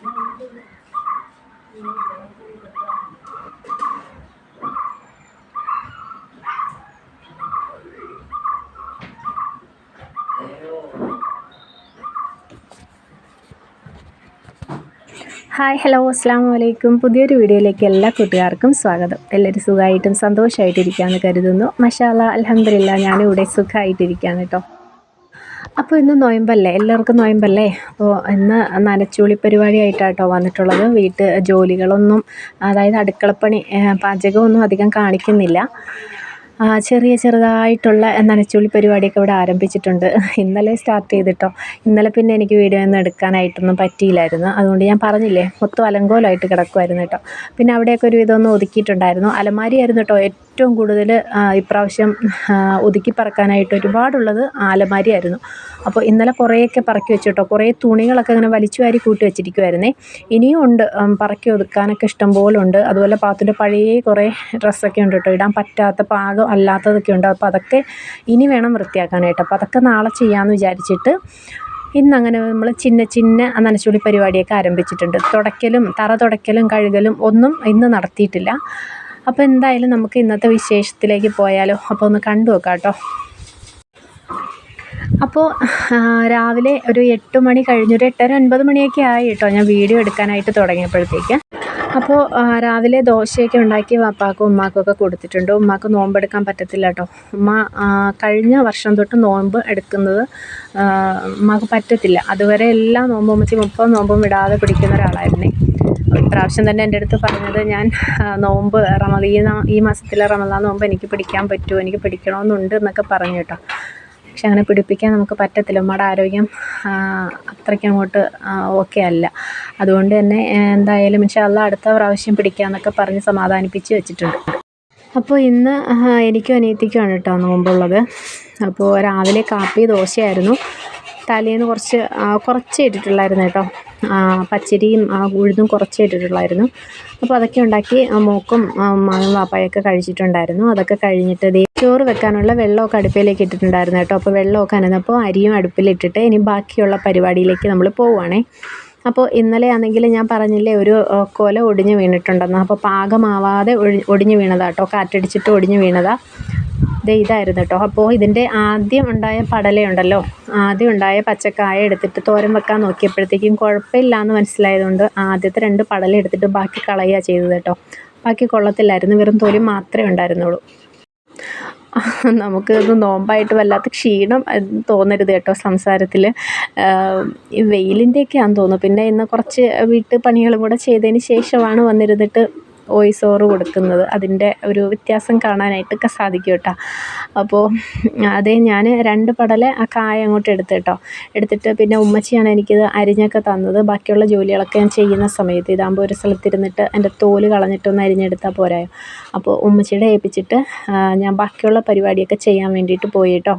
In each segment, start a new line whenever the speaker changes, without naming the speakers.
Hi hello അസ്സാം വലൈക്കും പുതിയൊരു വീഡിയോയിലേക്ക് എല്ലാ കൂട്ടുകാർക്കും സ്വാഗതം. എല്ലാവരും സുഖമായിട്ടും സന്തോഷമായിട്ടിരിക്കാമെന്ന് കരുതുന്നു. മഷാല അലഹമില്ല ഞാനിവിടെ സുഖമായിട്ടിരിക്കുകയാണ് കേട്ടോ. അപ്പോൾ ഇന്ന് നോയമ്പല്ലേ? എല്ലാവർക്കും നോയമ്പല്ലേ? അപ്പോൾ ഇന്ന് നനച്ചുളി പരിപാടിയായിട്ടാട്ടോ വന്നിട്ടുള്ളത്. വീട്ട് ജോലികളൊന്നും അതായത് അടുക്കളപ്പണി പാചകമൊന്നും അധികം കാണിക്കുന്നില്ല. ചെറിയ ചെറുതായിട്ടുള്ള നനച്ചൂളി പരിപാടിയൊക്കെ ഇവിടെ ആരംഭിച്ചിട്ടുണ്ട്. ഇന്നലെ സ്റ്റാർട്ട് ചെയ്തിട്ടോ. ഇന്നലെ പിന്നെ എനിക്ക് വീഡിയോ ഒന്നും എടുക്കാനായിട്ടൊന്നും പറ്റിയില്ലായിരുന്നു. അതുകൊണ്ട് ഞാൻ പറഞ്ഞില്ലേ മൊത്തം അലങ്കോലമായിട്ട് കിടക്കുമായിരുന്നു കേട്ടോ. പിന്നെ അവിടെയൊക്കെ ഒരു വിധമൊന്നും ഒതുക്കിയിട്ടുണ്ടായിരുന്നു. അലമാരിയായിരുന്നു കേട്ടോ ഏറ്റവും കൂടുതൽ ഇപ്രാവശ്യം ഒതുക്കി പറക്കാനായിട്ട് ഒരുപാടുള്ളത് അലമാരിയായിരുന്നു അപ്പോൾ ഇന്നലെ കുറേയൊക്കെ പറക്കി വെച്ചു കേട്ടോ കുറേ തുണികളൊക്കെ അങ്ങനെ വലിച്ചു വാരി കൂട്ടി വെച്ചിരിക്കുമായിരുന്നേ ഇനിയും ഉണ്ട് പറക്കി ഒതുക്കാനൊക്കെ ഇഷ്ടം പോലെ ഉണ്ട് അതുപോലെ പാത്തിന്റെ പഴയ കുറേ ഡ്രസ്സൊക്കെ ഉണ്ട് കേട്ടോ ഇടാൻ പറ്റാത്ത പാകം അല്ലാത്തതൊക്കെ ഉണ്ട്. അപ്പോൾ അതൊക്കെ ഇനി വേണം വൃത്തിയാക്കാനായിട്ട്. അപ്പോൾ അതൊക്കെ നാളെ ചെയ്യാമെന്ന് വിചാരിച്ചിട്ട് ഇന്നങ്ങനെ നമ്മൾ ചിന്ന ചിന്ന നനച്ചുള്ളി പരിപാടിയൊക്കെ ആരംഭിച്ചിട്ടുണ്ട്. തുടയ്ക്കലും തറ തുടയ്ക്കലും കഴുകലും ഒന്നും ഇന്ന് നടത്തിയിട്ടില്ല. അപ്പോൾ എന്തായാലും നമുക്ക് ഇന്നത്തെ വിശേഷത്തിലേക്ക് പോയാലോ? അപ്പോൾ ഒന്ന് കണ്ടു നോക്കാം കേട്ടോ. അപ്പോൾ രാവിലെ ഒരു എട്ട് മണി കഴിഞ്ഞൊരു എട്ടര ഒൻപത് മണിയൊക്കെ ആയി കേട്ടോ ഞാൻ വീഡിയോ എടുക്കാനായിട്ട് തുടങ്ങിയപ്പോഴത്തേക്ക്. അപ്പോൾ രാവിലെ ദോശയൊക്കെ ഉണ്ടാക്കി വാപ്പാക്കും ഉമ്മാക്കും ഒക്കെ കൊടുത്തിട്ടുണ്ട്. ഉമ്മാക്ക് നോമ്പെടുക്കാൻ പറ്റത്തില്ല കേട്ടോ. ഉമ്മ കഴിഞ്ഞ വർഷം തൊട്ട് നോമ്പ് എടുക്കുന്നത് ഉമ്മാക്ക് പറ്റത്തില്ല. അതുവരെ എല്ലാ നോമ്പും ഉമ്മച്ചി മുപ്പത് നോമ്പും വിടാതെ പിടിക്കുന്ന ഒരാളായിരുന്നേ. ഇപ്രാവശ്യം തന്നെ എന്റെ അടുത്ത് പറഞ്ഞത് ഞാൻ നോമ്പ് റമദ ഈ ഈ മാസത്തിലെ റമദാൻ നോമ്പ് എനിക്ക് പിടിക്കാൻ പറ്റുമോ എനിക്ക് പിടിക്കണമെന്നുണ്ട് എന്നൊക്കെ പറഞ്ഞു കേട്ടോ. പക്ഷെ അങ്ങനെ പിടിപ്പിക്കാൻ നമുക്ക് പറ്റത്തില്ല. നമ്മുടെ ആരോഗ്യം അത്രയ്ക്ക് അങ്ങോട്ട് ഓക്കെ അല്ല. അതുകൊണ്ട് തന്നെ എന്തായാലും പക്ഷേ അല്ല അടുത്ത പ്രാവശ്യം പിടിക്കാമെന്നൊക്കെ പറഞ്ഞ് സമാധാനിപ്പിച്ച് വെച്ചിട്ടുണ്ട്. അപ്പോൾ ഇന്ന് എനിക്കും അനിയത്തിക്കുമാണ് കേട്ടോ നോമ്പുള്ളത്. അപ്പോൾ രാവിലെ കാപ്പി ദോശയായിരുന്നു. തലേന്ന് കുറച്ച് കുറച്ചേ ഇട്ടിട്ടുള്ളായിരുന്നു കേട്ടോ. പച്ചരിയും ഉഴുതും കുറച്ചേ ഇട്ടിട്ടുള്ളായിരുന്നു. അപ്പോൾ അതൊക്കെ ഉണ്ടാക്കി മൂക്കും മോക്കും പാപ്പായൊക്കെ കഴിച്ചിട്ടുണ്ടായിരുന്നു. അതൊക്കെ കഴിഞ്ഞിട്ട് ദേ ചോറ് വെക്കാനുള്ള വെള്ളമൊക്കെ അടുപ്പിലേക്ക് ഇട്ടിട്ടുണ്ടായിരുന്നു കേട്ടോ. അപ്പോൾ വെള്ളമൊക്കെ അനന്നപ്പോൾ അരിയും അടുപ്പിലിട്ടിട്ട് ഇനി ബാക്കിയുള്ള പരിപാടിയിലേക്ക് നമ്മൾ പോവുകയാണേ അപ്പോൾ ഇന്നലെ ആണെങ്കിൽ ഞാൻ പറഞ്ഞില്ലേ ഒരു കൊല ഒടിഞ്ഞ് വീണിട്ടുണ്ടെന്ന്. അപ്പോൾ പാകമാവാതെ ഒഴി ഒടിഞ്ഞ് വീണതാട്ടോ കാറ്റടിച്ചിട്ട് ഒടിഞ്ഞ് വീണതാ. ദേ ഇതായിരുന്നു കേട്ടോ. അപ്പോൾ ഇതിന്റെ ആദ്യം ഉണ്ടായ പടലയുണ്ടല്ലോ. ആദ്യം ഉണ്ടായ പച്ചക്കായ എടുത്തിട്ട് തോരൻ വെക്കാൻ നോക്കിയപ്പോഴത്തേക്കും കുഴപ്പമില്ല എന്ന് മനസ്സിലായതുകൊണ്ട് ആദ്യത്തെ രണ്ട് പടല എടുത്തിട്ട് ബാക്കി കളയുക ചെയ്തത് കേട്ടോ. ബാക്കി കൊള്ളത്തില്ലായിരുന്നു. വെറും തൊലി മാത്രമേ ഉണ്ടായിരുന്നുള്ളൂ. നമുക്ക് ഇത് നോമ്പായിട്ട് വല്ലാത്ത ക്ഷീണം തോന്നരുത് കേട്ടോ സംസാരത്തിൽ വെയിലിന്റെയൊക്കെയാണെന്ന് തോന്നുന്നു. പിന്നെ ഇന്ന് കുറച്ച് വീട്ടു പണികളും കൂടെ ചെയ്തതിന് ശേഷമാണ് വന്നിരുന്നിട്ട് വോയിസ് ഓവർ കൊടുക്കുന്നത് അതിന്റെ ഒരു വ്യത്യാസം കാണാനായിട്ടൊക്കെ സാധിക്കും കേട്ടോ. അപ്പോൾ അതേ ഞാൻ രണ്ട് പടല ആ കായ അങ്ങോട്ട് എടുത്ത് കേട്ടോ. എടുത്തിട്ട് പിന്നെ ഉമ്മച്ചിയാണ് എനിക്കിത് അരിഞ്ഞൊക്കെ തന്നത്. ബാക്കിയുള്ള ജോലികളൊക്കെ ഞാൻ ചെയ്യുന്ന സമയത്ത് ഇതാകുമ്പോൾ ഒരു സ്ഥലത്തിരുന്നിട്ട് എന്റെ തോൽ കളഞ്ഞിട്ടൊന്ന് അരിഞ്ഞെടുത്താൽ പോരായോ. അപ്പോൾ ഉമ്മച്ചിയുടെ ഏൽപ്പിച്ചിട്ട് ഞാൻ ബാക്കിയുള്ള പരിപാടിയൊക്കെ ചെയ്യാൻ വേണ്ടിയിട്ട് പോയി കേട്ടോ.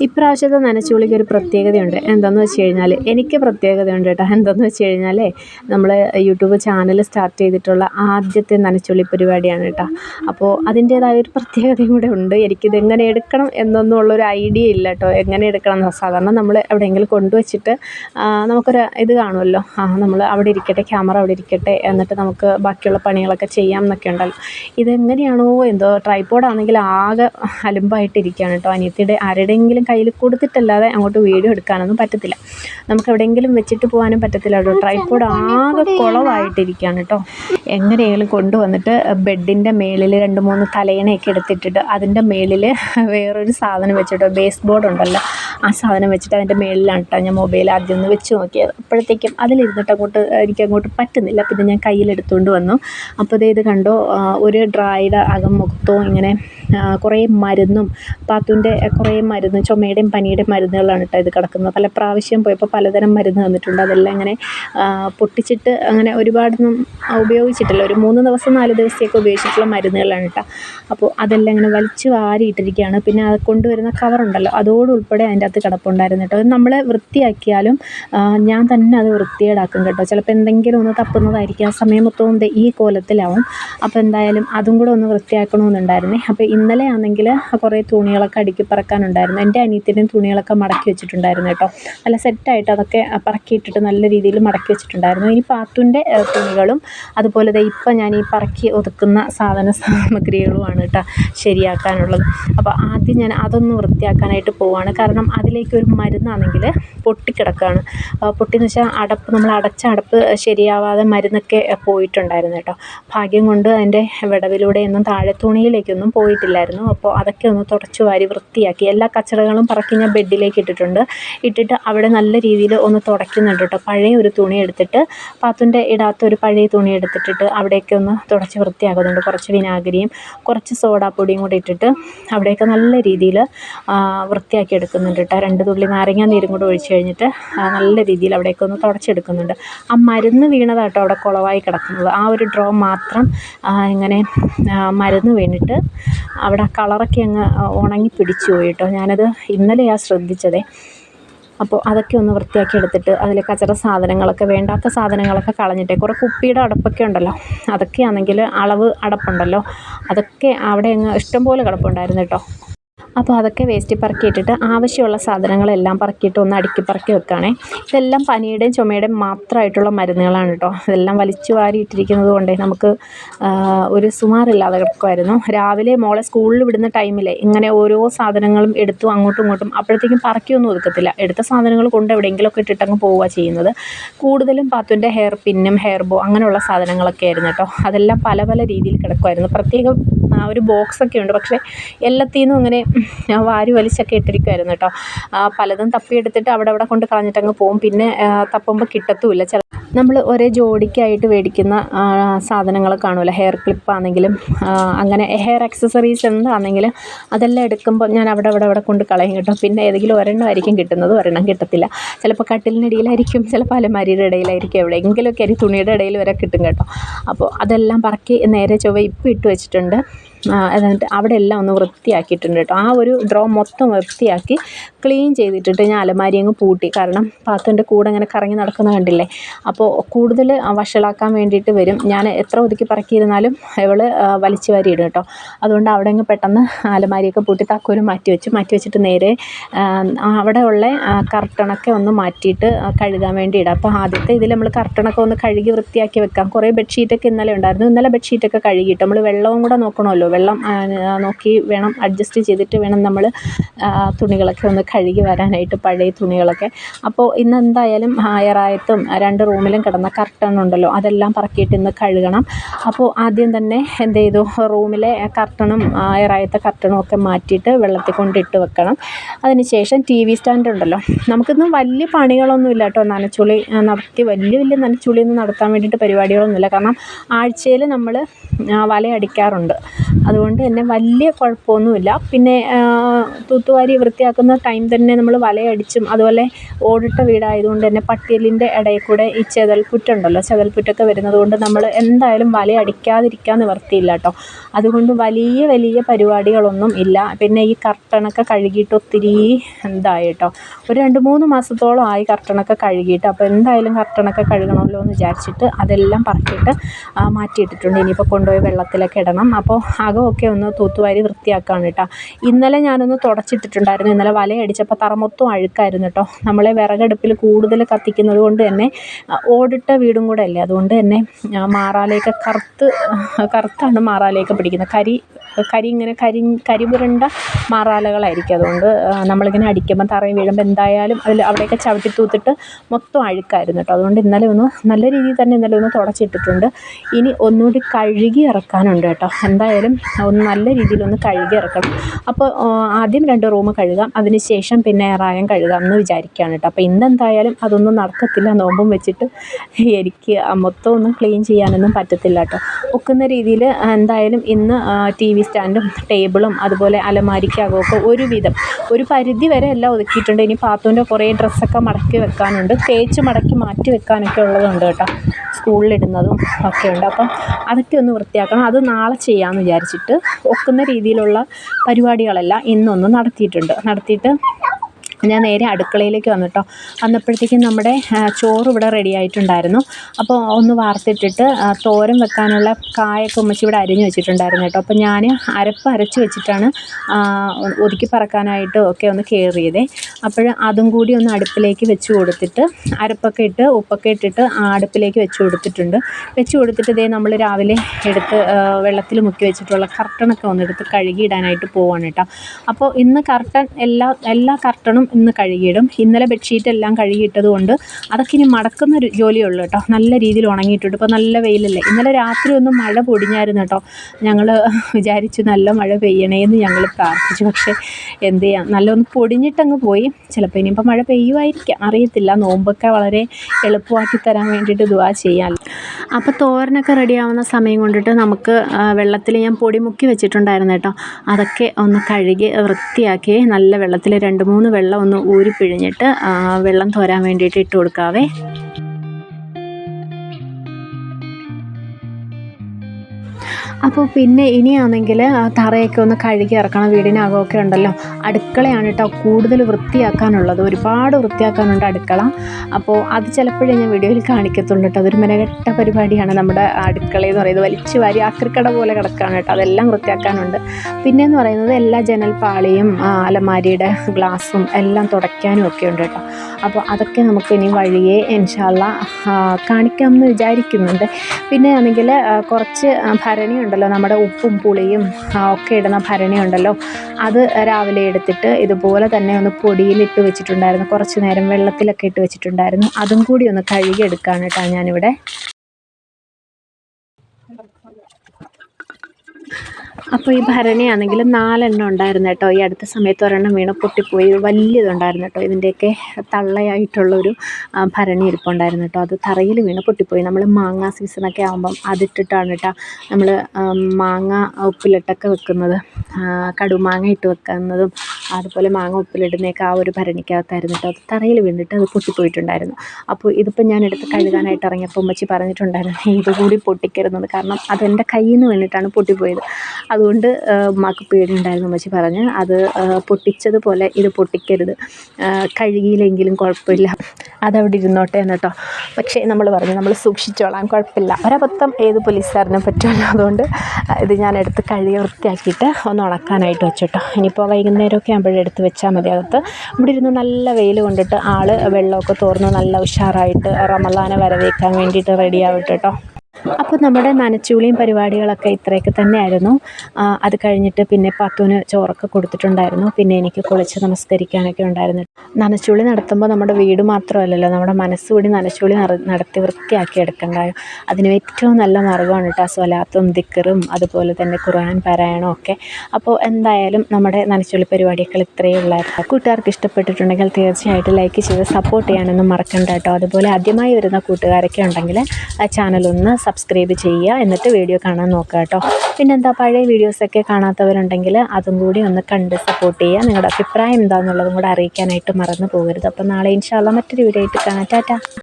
ഇപ്രാവശ്യത്തെ നനച്ചുള്ളിക്ക് ഒരു പ്രത്യേകതയുണ്ട്. എന്താണെന്ന് വെച്ച് കഴിഞ്ഞാൽ എനിക്ക് പ്രത്യേകതയുണ്ട് കേട്ടോ. എന്താണെന്ന് വെച്ച് കഴിഞ്ഞാൽ നമ്മൾ യൂട്യൂബ് ചാനൽ സ്റ്റാർട്ട് ചെയ്തിട്ടുള്ള ആദ്യത്തെ നനച്ചുളി പരിപാടിയാണ് കേട്ടോ. അപ്പോൾ അതിന്റേതായ ഒരു പ്രത്യേകതയും കൂടെ ഉണ്ട്. എനിക്കിത് എങ്ങനെ എടുക്കണം എന്നൊന്നും ഉള്ളൊരു ഐഡിയ ഇല്ല കേട്ടോ. എങ്ങനെ എടുക്കണം എന്ന് സാധാരണ നമ്മൾ എവിടെയെങ്കിലും കൊണ്ടുവച്ചിട്ട് നമുക്കൊരു ഇത് കാണുമല്ലോ. ആ നമ്മൾ അവിടെ ഇരിക്കട്ടെ ക്യാമറ അവിടെ ഇരിക്കട്ടെ എന്നിട്ട് നമുക്ക് ബാക്കിയുള്ള പണികളൊക്കെ ചെയ്യാം എന്നൊക്കെ ഉണ്ടല്ലോ. ഇതെങ്ങനെയാണോ എന്തോ ട്രൈപ്പോഡാണെങ്കിൽ ആകെ അലുമ്പായിട്ടിരിക്കുകയാണ് കേട്ടോ അനിയത്തിയുടെ ആരുടെയെങ്കിലും കയ്യിൽ കൊടുത്തിട്ടല്ലാതെ അങ്ങോട്ട് വീഡിയോ എടുക്കാനൊന്നും പറ്റത്തില്ല. നമുക്ക് എവിടെയെങ്കിലും വെച്ചിട്ട് പോകാനും പറ്റത്തില്ല. കേട്ടോ ട്രൈപ്പോഡ് ആകെ കുളമായിട്ടിരിക്കുകയാണ് കേട്ടോ. എങ്ങനെയെങ്കിലും കൊണ്ടുവന്നിട്ട് ബെഡിന്റെ മേളിൽ രണ്ട് മൂന്ന് തലയണയൊക്കെ എടുത്തിട്ടിട്ട് അതിന്റെ മേളിൽ വേറൊരു സാധനം വെച്ചിട്ടോ ബേസ് ബോർഡ് ഉണ്ടല്ലോ. ആ സാധനം വെച്ചിട്ട് അതിന്റെ മേളിലാണ് കേട്ടോ ഞാൻ മൊബൈൽ ആദ്യം ഒന്ന് വെച്ച് നോക്കിയത്. അപ്പോഴത്തേക്കും അതിലിരുന്നിട്ട് അങ്ങോട്ട് എനിക്ക് അങ്ങോട്ട് പറ്റുന്നില്ല. പിന്നെ ഞാൻ കയ്യിലെടുത്തുകൊണ്ട് വന്നു. അപ്പോൾ ദേ ഇത് കണ്ടോ ഒരു ഡ്രായുടെ അകം മൊത്തവും ഇങ്ങനെ കുറേ മരുന്നും പാത്തുവിന്റെ കുറേ മരുന്ന് ചുമയുടെയും പനിയുടെയും മരുന്നുകളാണ് കേട്ടോ ഇത് കിടക്കുന്നത്. പല പ്രാവശ്യം പോയപ്പോൾ പലതരം മരുന്ന് തന്നിട്ടുണ്ട്. അതെല്ലാം ഇങ്ങനെ പൊട്ടിച്ചിട്ട് അങ്ങനെ ഒരുപാടൊന്നും ഉപയോഗിച്ചിട്ടില്ല. ഒരു മൂന്ന് ദിവസം നാല് ദിവസത്തേക്ക് ഉപയോഗിച്ചിട്ടുള്ള മരുന്നുകളാണ് കേട്ടോ അപ്പോൾ അതെല്ലാം ഇങ്ങനെ വലിച്ചു വാരിയിട്ടിരിക്കുകയാണ്. പിന്നെ അത് കൊണ്ടുവരുന്ന കവറുണ്ടല്ലോ അതോടുൾപ്പെടെ അതിന്റെ അതിനകത്ത് കിടപ്പുണ്ടായിരുന്നു കേട്ടോ. നമ്മൾ വൃത്തിയാക്കിയാലും ഞാൻ തന്നെ അത് വൃത്തികേടാക്കും കേട്ടോ. ചിലപ്പോൾ എന്തെങ്കിലും ഒന്ന് തപ്പുന്നതായിരിക്കും. ആ സമയം മൊത്തവും ഈ കോലത്തിലാവും. അപ്പോൾ എന്തായാലും അതും കൂടെ ഒന്ന് വൃത്തിയാക്കണമെന്നുണ്ടായിരുന്നേ. അപ്പോൾ ഇന്നലെ ആണെങ്കിൽ കുറേ തുണികളൊക്കെ അടുക്കി പറക്കാനുണ്ടായിരുന്നു. എന്റെ അനിയത്തിന്റെയും തുണികളൊക്കെ മടക്കി വെച്ചിട്ടുണ്ടായിരുന്നു കേട്ടോ. നല്ല സെറ്റായിട്ട് അതൊക്കെ പറക്കിയിട്ടിട്ട് നല്ല രീതിയിൽ മടക്കി വെച്ചിട്ടുണ്ടായിരുന്നു. ഇനി പാത്തുന്റെ തുണികളും അതുപോലെ ഇപ്പം ഞാൻ ഈ പറക്കി ഒതുക്കുന്ന സാധന സാമഗ്രികളുമാണ് കേട്ടോ ശരിയാക്കാനുള്ളത്. അപ്പോൾ ആദ്യം ഞാൻ അതൊന്ന് വൃത്തിയാക്കാനായിട്ട് പോവാണ്. കാരണം അതിലേക്ക് ഒരു മരുന്നാണെങ്കിൽ പൊട്ടിക്കിടക്കുകയാണ് പൊട്ടിയെന്ന് വെച്ചാൽ അടപ്പ് നമ്മൾ അടച്ച അടപ്പ് ശരിയാവാതെ മരുന്നൊക്കെ പോയിട്ടുണ്ടായിരുന്നു കേട്ടോ. ഭാഗ്യം കൊണ്ട് അതിന്റെ വിടവിലൂടെയൊന്നും താഴെ തുണിയിലേക്കൊന്നും പോയിട്ടില്ലായിരുന്നു. അപ്പോൾ അതൊക്കെ ഒന്ന് തുടച്ചു വാരി വൃത്തിയാക്കി. എല്ലാ കച്ചറകളും പറക്കി ഞാൻ ബെഡിലേക്ക് ഇട്ടിട്ടുണ്ട്. ഇട്ടിട്ട് അവിടെ നല്ല രീതിയിൽ ഒന്ന് തുടയ്ക്കുന്നുണ്ട് കേട്ടോ. പഴയ ഒരു തുണി എടുത്തിട്ട് പാത്തുന്റെ ഇടാത്ത ഒരു പഴയ തുണി എടുത്തിട്ടിട്ട് അവിടെയൊക്കെ ഒന്ന് തുടച്ച് വൃത്തിയാക്കുന്നുണ്ട്. കുറച്ച് വിനാഗിരിയും കുറച്ച് സോഡാപ്പൊടിയും കൂടി ഇട്ടിട്ട് അവിടെയൊക്കെ നല്ല രീതിയിൽ വൃത്തിയാക്കി എടുക്കുന്നുണ്ട് കേട്ടോ. രണ്ട് തുള്ളി നാരങ്ങ നീരും കൂടെ ഒഴിച്ച് കഴിഞ്ഞിട്ട് നല്ല രീതിയിൽ അവിടെയൊക്കെ ഒന്ന് തുടച്ചെടുക്കുന്നുണ്ട്. ആ മരുന്ന് വീണതാട്ടോ അവിടെ കുളവായി കിടക്കുന്നത്. ആ ഒരു ഡ്രോ മാത്രം ഇങ്ങനെ മരുന്ന് വീണിട്ട് അവിടെ കളറൊക്കെ അങ്ങ് ഉണങ്ങി പിടിച്ചു പോയി കേട്ടോ. ഞാനത് ഇന്നലെയാണ് ശ്രദ്ധിച്ചതേ. അപ്പോൾ അതൊക്കെ ഒന്ന് വൃത്തിയാക്കി എടുത്തിട്ട് അതിൽ കച്ചറ സാധനങ്ങളൊക്കെ വേണ്ടാത്ത സാധനങ്ങളൊക്കെ കളഞ്ഞിട്ടേ. കുറേ കുപ്പിയുടെ അടപ്പൊക്കെ ഉണ്ടല്ലോ. അതൊക്കെയാണെങ്കിൽ അളവ് അടപ്പുണ്ടല്ലോ. അതൊക്കെ അവിടെ അങ്ങ് ഇഷ്ടംപോലെ കിടപ്പുണ്ടായിരുന്നു കേട്ടോ. അപ്പോൾ അതൊക്കെ വേസ്റ്റ് പറക്കി ഇട്ടിട്ട് ആവശ്യമുള്ള സാധനങ്ങളെല്ലാം പറക്കിയിട്ട് ഒന്ന് അടുക്കി പറക്കി വെക്കുകയാണേ. ഇതെല്ലാം പനിയുടെയും ചുമയുടെയും മാത്രമായിട്ടുള്ള മരുന്നുകളാണ് കേട്ടോ. ഇതെല്ലാം വലിച്ചു വാരിയിട്ടിരിക്കുന്നത് കൊണ്ടേ നമുക്ക് ഒരു സുമാറില്ലാതെ കിടക്കുമായിരുന്നു. രാവിലെ മോളെ സ്കൂളിൽ വിടുന്ന ടൈമിലെ ഇങ്ങനെ ഓരോ സാധനങ്ങളും എടുത്തു അങ്ങോട്ടും ഇങ്ങോട്ടും അപ്പോഴത്തേക്കും പറക്കിയൊന്നും ഒതുക്കത്തില്ല. എടുത്ത സാധനങ്ങൾ കൊണ്ട് എവിടെയെങ്കിലുമൊക്കെ ഇട്ടിട്ടങ്ങ് പോവുക ചെയ്യുന്നത്. കൂടുതലും പാത്തുവിന്റെ ഹെയർ പിന്നും ഹെയർ ബോ അങ്ങനെയുള്ള സാധനങ്ങളൊക്കെ ആയിരുന്നു കേട്ടോ. അതെല്ലാം പല പല രീതിയിൽ കിടക്കുമായിരുന്നു. പ്രത്യേകം ഒരു ബോക്സൊക്കെ ഉണ്ട്. പക്ഷേ എല്ലാത്തിൽ നിന്നും ഇങ്ങനെ ആ, വാരി വലിച്ചൊക്കെ ഇട്ടിരിക്കുമായിരുന്നു കേട്ടോ. പലതും തപ്പിയെടുത്തിട്ട് അവിടെ അവിടെ കൊണ്ട് കളഞ്ഞിട്ടങ്ങ് പോകും പിന്നെ തപ്പുമ്പോൾ കിട്ടത്തുമില്ല. ചില നമ്മൾ ഒരേ ജോഡിക്കായിട്ട് മേടിക്കുന്ന സാധനങ്ങൾ കാണുമല്ലോ. ഹെയർ ക്ലിപ്പാണെങ്കിലും അങ്ങനെ ഹെയർ ആക്സസറീസ് എന്താണെങ്കിലും അതെല്ലാം എടുക്കുമ്പോൾ ഞാൻ അവിടെ അവിടെ അവിടെ കൊണ്ട് കളയും കേട്ടോ. പിന്നെ ഏതെങ്കിലും ഒരെണ്ണം ആയിരിക്കും കിട്ടുന്നത് ഒരെണ്ണം കിട്ടത്തില്ല. ചിലപ്പോൾ കട്ടിലിനിടയിലായിരിക്കും ചിലപ്പോൾ അലമാരിയുടെ ഇടയിലായിരിക്കും എവിടെയെങ്കിലുമൊക്കെ അരി തുണിയുടെ ഇടയിൽ വരെ കിട്ടും കേട്ടോ. അപ്പോൾ അതെല്ലാം പറക്കി നേരെ ചൊവ്വ ഇപ്പം ഇട്ട് വെച്ചിട്ടുണ്ട്. എന്നിട്ട് അവിടെ എല്ലാം ഒന്ന് വൃത്തിയാക്കിയിട്ടുണ്ട് കേട്ടോ. ആ ഒരു ഡ്രോ മൊത്തം വൃത്തിയാക്കി ക്ലീൻ ചെയ്തിട്ടിട്ട് ഞാൻ അലമാരി അങ്ങ് പൂട്ടി. കാരണം പാത്തുന്റെ കൂടെ ഇങ്ങനെ കറങ്ങി നടക്കുന്ന കണ്ടില്ലേ? അപ്പോൾ കൂടുതൽ വഷളാക്കാൻ വേണ്ടിയിട്ട് വരും. ഞാൻ എത്ര ഒതുക്കി പറക്കിയിരുന്നാലും ഇവൾ വലിച്ചു വാരിയിടും കേട്ടോ. അതുകൊണ്ട് അവിടെ അങ്ങ് പെട്ടെന്ന് അലമാരിയൊക്കെ പൂട്ടി താക്കോലും മാറ്റി വെച്ചു. മാറ്റി വെച്ചിട്ട് നേരെ അവിടെ ഉള്ള കർട്ടണൊക്കെ ഒന്ന് മാറ്റിയിട്ട് കഴുകാൻ വേണ്ടി ഇടാം. അപ്പോൾ ആദ്യത്തെ ഇതിൽ നമ്മൾ കർട്ടണൊക്കെ ഒന്ന് കഴുകി വൃത്തിയാക്കി വെക്കാം. കുറേ ബെഡ്ഷീറ്റൊക്കെ ഇന്നലെ ഉണ്ടായിരുന്നു. ഇന്നലെ ബെഡ്ഷീറ്റൊക്കെ കഴുകിയിട്ട്. നമ്മൾ വെള്ളവും കൂടെ നോക്കണമല്ലോ വെള്ളം നോക്കി വേണം അഡ്ജസ്റ്റ് ചെയ്തിട്ട് വേണം നമ്മൾ തുണികളൊക്കെ ഒന്ന് കഴുകി വരാനായിട്ട് പഴയ തുണികളൊക്കെ. അപ്പോൾ ഇന്ന് എന്തായാലും ഹയറായത്തും രണ്ട് റൂമിലും കിടന്ന കർട്ടൺ ഉണ്ടല്ലോ അതെല്ലാം പറക്കിയിട്ട് ഇന്ന് കഴുകണം. അപ്പോൾ ആദ്യം തന്നെ എന്ത് ചെയ്തു? റൂമിലെ കർട്ടണും ഹയറായത്തെ കർട്ടണും ഒക്കെ മാറ്റിയിട്ട് വെള്ളത്തിൽ കൊണ്ടിട്ട് വെക്കണം. അതിനുശേഷം ടി വി സ്റ്റാൻഡ് ഉണ്ടല്ലോ. നമുക്കിന്നും വലിയ പണികളൊന്നുമില്ല കേട്ടോ നനച്ചുളി നടത്തി വലിയ വലിയ നനച്ചുളിയൊന്നും നടത്താൻ വേണ്ടിയിട്ട് പരിപാടികളൊന്നുമില്ല കാരണം ആഴ്ചയിൽ നമ്മൾ വല അടിക്കാറുണ്ട്. അതുകൊണ്ട് തന്നെ വലിയ കുഴപ്പമൊന്നുമില്ല. പിന്നെ തൂത്തുവാരി വൃത്തിയാക്കുന്ന ടൈം തന്നെ നമ്മൾ വലയടിച്ചും അതുപോലെ ഓടിട്ട വീടായതുകൊണ്ട് തന്നെ പട്ടിയലിന്റെ ഇടയിൽ കൂടെ ഈ ചെതൽപ്പുറ്റുണ്ടല്ലോ ചെതൽപ്പുറ്റൊക്കെ വരുന്നത് കൊണ്ട് നമ്മൾ എന്തായാലും വല അടിക്കാതിരിക്കാൻ നിവർത്തിയില്ല കേട്ടോ അതുകൊണ്ട് വലിയ വലിയ പരിപാടികളൊന്നും ഇല്ല. പിന്നെ ഈ കർട്ടണൊക്കെ കഴുകിയിട്ട് ഒത്തിരി എന്തായി കേട്ടോ ഒരു രണ്ട് മൂന്ന് മാസത്തോളം ആയി കർട്ടണൊക്കെ കഴുകിയിട്ട്. അപ്പോൾ എന്തായാലും കർട്ടണൊക്കെ കഴുകണമല്ലോ എന്ന് വിചാരിച്ചിട്ട് അതെല്ലാം പറക്കിയിട്ട് ആ, മാറ്റിയിട്ടിട്ടുണ്ട്. ഇനിയിപ്പോൾ കൊണ്ടുപോയി വെള്ളത്തിലൊക്കെ ഇടണം. അപ്പോൾ അകമൊക്കെ ഒന്ന് തൂത്തുവാരി വൃത്തിയാക്കുകയാണ് കേട്ടോ. ഇന്നലെ ഞാനൊന്ന് തുടച്ചിട്ടിട്ടുണ്ടായിരുന്നു. ഇന്നലെ വലയടിച്ചപ്പോൾ തറ മൊത്തം അഴുക്കായിരുന്നു കേട്ടോ. നമ്മളെ വിറകടുപ്പിൽ കൂടുതൽ കത്തിക്കുന്നത് കൊണ്ട് തന്നെ ഓടിട്ട വീടും കൂടെ അല്ലേ? അതുകൊണ്ട് തന്നെ മാറാലയൊക്കെ കറുത്ത് കറുത്താണ് മാറാലേക്ക് പിടിക്കുന്നത്. കരി കരി ഇങ്ങനെ കരി കരിപുരണ്ട മാറാലകളായിരിക്കും. അതുകൊണ്ട് നമ്മളിങ്ങനെ അടിക്കുമ്പോൾ തറയിൽ വീഴുമ്പോൾ എന്തായാലും അതിൽ അവിടെയൊക്കെ ചവിട്ടി തൂത്തിട്ട് മൊത്തം അഴുക്കായിരുന്നു കേട്ടോ. അതുകൊണ്ട് ഇന്നലെ ഒന്ന് നല്ല രീതിയിൽ തന്നെ ഇന്നലെ ഒന്ന് തുടച്ചിട്ടിട്ടുണ്ട്. ഇനി ഒന്നുകൂടി കഴുകി ഇറക്കാനുണ്ട് കേട്ടോ. എന്തായാലും ഒന്ന് നല്ല രീതിയിലൊന്ന് കഴുകി ഇറക്കണം. അപ്പോൾ ആദ്യം രണ്ട് റൂം കഴുകാം അതിനുശേഷം പിന്നെ റായം കഴുകാം എന്ന് വിചാരിക്കുകയാണ് കേട്ടോ. അപ്പോൾ ഇന്നെന്തായാലും അതൊന്നും നടക്കത്തില്ല. നോമ്പും വെച്ചിട്ട് എനിക്ക് മൊത്തം ഒന്നും ക്ലീൻ ചെയ്യാനൊന്നും പറ്റത്തില്ല കേട്ടോ. ഒക്കുന്ന രീതിയിൽ എന്തായാലും ഇന്ന് ടി വി സ്റ്റാൻഡും ടേബിളും അതുപോലെ അലമാരിക്കകമൊക്കെ ഒരുവിധം. ഒരു പരിധി വരെ എല്ലാം ഒതുക്കിയിട്ടുണ്ട്. ഇനി പാത്തുവിന്റെ കുറേ ഡ്രസ്സൊക്കെ മടക്കി വെക്കാനുണ്ട്. തേച്ച് മടക്കി മാറ്റി വെക്കാനൊക്കെ ഉള്ളതുണ്ട് കേട്ടോ. സ്കൂളിലിടുന്നതും ഒക്കെ ഉണ്ട്. അപ്പം അതൊക്കെ ഒന്ന് വൃത്തിയാക്കണം. അത് നാളെ ചെയ്യാമെന്ന് വിചാരിച്ചിട്ട് ഒക്കുന്ന രീതിയിലുള്ള പരിപാടികളെല്ലാം ഇന്നൊന്ന് നടത്തിയിട്ടുണ്ട്. നടത്തിയിട്ട് ഞാൻ നേരെ അടുക്കളയിലേക്ക് വന്നു കേട്ടോ വന്നപ്പോഴത്തേക്കും നമ്മുടെ ചോറ് ഇവിടെ റെഡി ആയിട്ടുണ്ടായിരുന്നു. അപ്പോൾ ഒന്ന് വാർത്തിട്ടിട്ട് തോരൻ വെക്കാനുള്ള കായൊക്കെ ഉമ്മച്ചി ഇവിടെ അരിഞ്ഞ് വെച്ചിട്ടുണ്ടായിരുന്നു കേട്ടോ. അപ്പോൾ ഞാൻ അരപ്പ് അരച്ച് വെച്ചിട്ടാണ് ഒതുക്കി പറക്കാനായിട്ട് ഒക്കെ ഒന്ന് കയറിയതേ അപ്പോൾ അതും കൂടി ഒന്ന് അടുപ്പിലേക്ക് വെച്ച് കൊടുത്തിട്ട് അരപ്പൊക്കെ ഇട്ട് ഉപ്പൊക്കെ ഇട്ടിട്ട് ആ അടുപ്പിലേക്ക് വെച്ച് കൊടുത്തിട്ടുണ്ട്. വെച്ച് കൊടുത്തിട്ട് ഇതേ നമ്മൾ രാവിലെ എടുത്ത് വെള്ളത്തിൽ മുക്കി വെച്ചിട്ടുള്ള കർട്ടണൊക്കെ ഒന്ന് എടുത്ത് കഴുകിയിടാനായിട്ട് പോവാണ് കേട്ടോ. അപ്പോൾ ഇന്ന് കർട്ടൺ എല്ലാ എല്ലാ കർട്ടണും ഇന്ന് കഴുകിയിടും. ഇന്നലെ ബെഡ്ഷീറ്റ് എല്ലാം കഴുകിയിട്ടത് കൊണ്ട് അതൊക്കെ ഇനി മടക്കുന്ന ഒരു ജോലിയുള്ളൂ കേട്ടോ. നല്ല രീതിയിൽ ഉണങ്ങിയിട്ടുണ്ട്. ഇപ്പോൾ നല്ല വെയിലല്ലേ. ഇന്നലെ രാത്രി ഒന്ന് മഴ പൊടിഞ്ഞായിരുന്നു കേട്ടോ. ഞങ്ങൾ വിചാരിച്ചു നല്ല മഴ പെയ്യണേന്ന് ഞങ്ങൾ പ്രാർത്ഥിച്ചു. പക്ഷേ എന്ത് ചെയ്യാം? നല്ല ഒന്ന് പൊടിഞ്ഞിട്ടങ്ങ് പോയി. ചിലപ്പോൾ ഇനിയിപ്പോൾ മഴ പെയ്യുമായിരിക്കാം. അറിയത്തില്ല. നോമ്പൊക്കെ വളരെ എളുപ്പമാക്കി തരാൻ വേണ്ടിയിട്ട് ദുവാ ചെയ്യാം. അപ്പോൾ തോരനൊക്കെ റെഡിയാവുന്ന സമയം കൊണ്ടിട്ട് നമുക്ക് വെള്ളത്തിൽ ഞാൻ പൊടി മുക്കി വെച്ചിട്ടുണ്ടായിരുന്നു കേട്ടോ. അതൊക്കെ ഒന്ന് കഴുകി വൃത്തിയാക്കി. നല്ല വെള്ളത്തിൽ രണ്ട് മൂന്ന് വെള്ളം ഒന്ന് ഊരി പിഴിഞ്ഞിട്ട് ആ, വെള്ളം തോരാൻ വേണ്ടിയിട്ട് ഇട്ട് കൊടുക്കാവേ. അപ്പോൾ പിന്നെ ഇനിയാണെങ്കിൽ തറയൊക്കെ ഒന്ന് കഴുകി ഇറക്കണം വീടിനകമൊക്കെ ഉണ്ടല്ലോ. അടുക്കളയാണ് കേട്ടോ കൂടുതൽ വൃത്തിയാക്കാനുള്ളത്. ഒരുപാട് വൃത്തിയാക്കാനുണ്ട് അടുക്കള. അപ്പോൾ അത് ചിലപ്പോഴേ ഞാൻ വീഡിയോയിൽ കാണിക്കത്തുള്ളൂ കേട്ടോ അതൊരു മെനകെട്ട പരിപാടിയാണ് നമ്മുടെ അടുക്കള എന്ന് പറയുന്നത്. വലിച്ചു വാരി ആക്രിക്കട പോലെ കിടക്കുകയാണ് കേട്ടോ അതെല്ലാം വൃത്തിയാക്കാനുണ്ട്. പിന്നെയെന്ന് പറയുന്നത് എല്ലാ ജനൽപ്പാളിയും അലമാരിയുടെ ഗ്ലാസും എല്ലാം തുടയ്ക്കാനും ഒക്കെ ഉണ്ട് കേട്ടോ അപ്പോൾ അതൊക്കെ നമുക്ക് ഇനി വഴിയെ ഇൻഷാല്ല കാണിക്കാമെന്ന് വിചാരിക്കുന്നുണ്ട്. പിന്നെ ആണെങ്കിൽ കുറച്ച് ഭരണി ഉണ്ടല്ലോ നമ്മുടെ ഉപ്പും പുളിയും ഒക്കെ ഇടുന്ന ഭരണി ഉണ്ടല്ലോ അത് രാവിലെ എടുത്തിട്ട് ഇതുപോലെ തന്നെ ഒന്ന് പൊടിയിലിട്ട് വെച്ചിട്ടുണ്ടായിരുന്നു. കുറച്ച് നേരം വെള്ളത്തിലൊക്കെ ഇട്ട് വെച്ചിട്ടുണ്ടായിരുന്നു. അതും കൂടി ഒന്ന് കഴുകിയെടുക്കുകയാണ് കേട്ടോ ഞാനിവിടെ അപ്പോൾ ഈ ഭരണിയാണെങ്കിൽ നാലെണ്ണം ഉണ്ടായിരുന്നു കേട്ടോ. ഈ അടുത്ത സമയത്ത് ഒരെണ്ണം വീണ് പൊട്ടിപ്പോയി. വലിയതുണ്ടായിരുന്നു കേട്ടോ. ഇതിന്റെയൊക്കെ തള്ളയായിട്ടുള്ളൊരു ഭരണി ഇരിപ്പുണ്ടായിരുന്നു കേട്ടോ. അത് തറയിൽ വീണ് പൊട്ടിപ്പോയി. നമ്മൾ മാങ്ങ സീസണൊക്കെ ആകുമ്പം അതിട്ടിട്ടാണ് കേട്ടോ നമ്മൾ മാങ്ങ ഉപ്പിലിട്ടൊക്കെ വെക്കുന്നത്. കടുമാങ്ങ ഇട്ട് വെക്കുന്നതും അതുപോലെ മാങ്ങ ഉപ്പിലിടുന്നതൊക്കെ ആ ഒരു ഭരണിക്കകത്തായിരുന്നു കേട്ടോ. അത് തറയിൽ വീണിട്ട് അത് പൊട്ടിപ്പോയിട്ടുണ്ടായിരുന്നു. അപ്പോൾ ഇതിപ്പോൾ ഞാൻ എടുത്ത് കഴുകാനായിട്ട് ഇറങ്ങിയപ്പോൾ ഉമ്മച്ചി പറഞ്ഞിട്ടുണ്ടായിരുന്നു "നീ ഇതുകൂടി പൊട്ടിക്കരുന്നത് കാരണം അതെന്റെ കയ്യിൽ നിന്ന് വീണിട്ടാണ് പൊട്ടിപ്പോയത്. അതുകൊണ്ട് മാക്ക് ഉമ്മാക്ക് പേടിയുണ്ടായിരുന്നു ഉമ്മച്ചി പറഞ്ഞ്. അത് പൊട്ടിച്ചതുപോലെ ഇത് പൊട്ടിക്കരുത്. കഴുകിയില്ലെങ്കിലും കുഴപ്പമില്ല. അതവിടെ ഇരുന്നോട്ടെ എന്ന് പക്ഷേ നമ്മൾ പറഞ്ഞു നമ്മൾ സൂക്ഷിച്ചോളാം കുഴപ്പമില്ല. ഒരബദ്ധം ഏത് പോലീസുകാരനും പറ്റുമല്ലോ അതുകൊണ്ട് ഇത് ഞാൻ എടുത്ത് കഴുകി വൃത്തിയാക്കിയിട്ട് ഒന്ന് ഉണക്കാനായിട്ട് വെച്ചിട്ടോ ഇനിയിപ്പോൾ വൈകുന്നേരമൊക്കെ ആകുമ്പോഴേ എടുത്ത് വെച്ചാൽ മതി അകത്ത്. ഇവിടെ ഇരുന്ന് നല്ല വെയിൽ കൊണ്ടിട്ട് ആൾ വെള്ളമൊക്കെ തോർന്ന് നല്ല ഉഷാറായിട്ട് റമലാനെ വരവേൽക്കാൻ വേണ്ടിയിട്ട് റെഡി ആവട്ടെ കേട്ടോ. അപ്പോൾ നമ്മുടെ നനച്ചുളിയും പരിപാടികളൊക്കെ ഇത്രയൊക്കെ തന്നെയായിരുന്നു. അത് കഴിഞ്ഞിട്ട് പിന്നെ പത്തുവിന് ചോറൊക്കെ കൊടുത്തിട്ടുണ്ടായിരുന്നു. പിന്നെ എനിക്ക് കുളിച്ച് നമസ്കരിക്കാനൊക്കെ ഉണ്ടായിരുന്നു. നനച്ചുളി നടത്തുമ്പോൾ നമ്മുടെ വീട് മാത്രമല്ലല്ലോ നമ്മുടെ മനസ്സ് കൂടി നടത്തി വൃത്തിയാക്കി എടുക്കണ്ടായോ? അതിന് ഏറ്റവും നല്ല മാർഗമാണ് കേട്ടോ സ്വലാത്തും ദിക്കറും അതുപോലെ തന്നെ ഖുർആൻ പാരായണം ഒക്കെ. അപ്പോൾ എന്തായാലും നമ്മുടെ നനച്ചുളി പരിപാടികൾ ഇത്രയേ ഉള്ളായിരുന്നു കൂട്ടുകാർക്ക് ഇഷ്ടപ്പെട്ടിട്ടുണ്ടെങ്കിൽ തീർച്ചയായിട്ടും ലൈക്ക് ചെയ്ത് സപ്പോർട്ട് ചെയ്യാനൊന്നും മറക്കണ്ട കേട്ടോ. അതുപോലെ ആദ്യമായി വരുന്ന കൂട്ടുകാരൊക്കെ ഉണ്ടെങ്കിൽ ചാനൽ ഒന്ന് സബ്സ്ക്രൈബ് ചെയ്യുക. എന്നിട്ട് വീഡിയോ കാണാൻ നോക്കുക കേട്ടോ. പിന്നെന്താ പഴയ വീഡിയോസൊക്കെ കാണാത്തവരുണ്ടെങ്കിൽ അതും കൂടി ഒന്ന് കണ്ട് സപ്പോർട്ട് ചെയ്യുക. നിങ്ങളുടെ അഭിപ്രായം എന്താണെന്നുള്ളതും കൂടെ അറിയിക്കാനായിട്ട് മറന്നു പോകരുത്. അപ്പോൾ നാളെ ഇൻഷാല്ല മറ്റൊരു വീഡിയോ ആയിട്ട് കാണാം. ടാറ്റ.